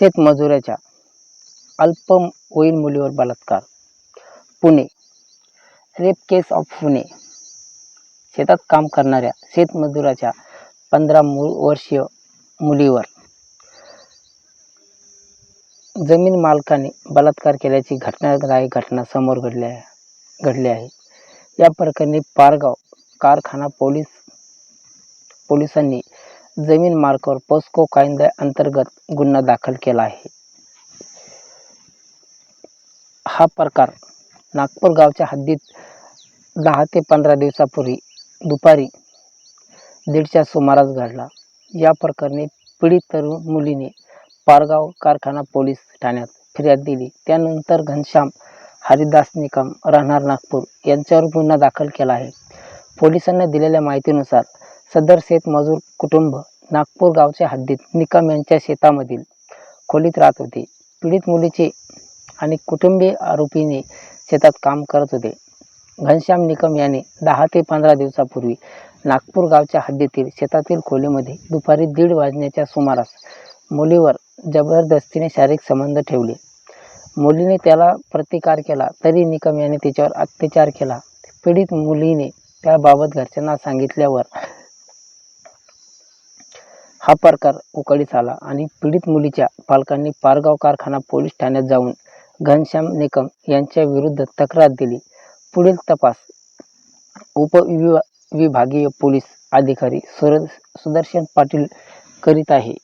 शेतमजुराच्या अल्प अल्पवयीन मुलीवर बलात्कार. Pune rape case of Pune. शेतात काम करणाऱ्या शेतमजुराच्या पंधरा मु वर्षीय मुलीवर जमीन मालकाने बलात्कार केल्याची घटनादायक घटना समोर घडली आहे घडली आहे. या प्रकरणी पारगाव कारखाना पोलीस पोलिसांनी जमीन मालकावर पोस्को कायद्याअंतर्गत गुन्हा दाखल केला आहे. हा प्रकार नागपूर गावच्या हद्दीत दहा ते पंधरा दिवसापूर्वी दुपारी दीडच्या सुमारास घडला. या प्रकरणी पीडित तरुण मुलीने पारगाव कारखाना पोलीस ठाण्यात फिर्याद दिली. त्यानंतर घनश्याम हरिदास निकम राहणार नागपूर यांच्यावर गुन्हा दाखल केला आहे. पोलिसांना दिलेल्या माहितीनुसार सदर शेतमजूर कुटुंब नागपूर गावच्या हद्दीत निकम यांच्या शेतामधील खोलीत राहत होते. पीडित मुलीचे आणि कुटुंबीय आरोपीने शेतात काम करत होते. घनश्याम निकम याने दहा ते पंधरा दिवसापूर्वी नागपूर गावच्या हद्दीतील शेतातील खोलीमध्ये दुपारी दीड वाजण्याच्या सुमारास मुलीवर जबरदस्तीने शारीरिक संबंध ठेवले. मुलीने त्याला प्रतिकार केला तरी निकम याने तिच्यावर अत्याचार केला. पीडित मुलीने त्याबाबत घरच्यांना सांगितल्यावर हा प्रकार उकळीस आला आणि पीडित मुलीच्या पालकांनी पारगाव कारखाना पोलीस ठाण्यात जाऊन घनश्याम निकम यांच्या विरुद्ध तक्रार दिली. पुढील तपास उपविभा विभागीय पोलीस अधिकारी सुर सुदर्शन पाटील करीत आहे.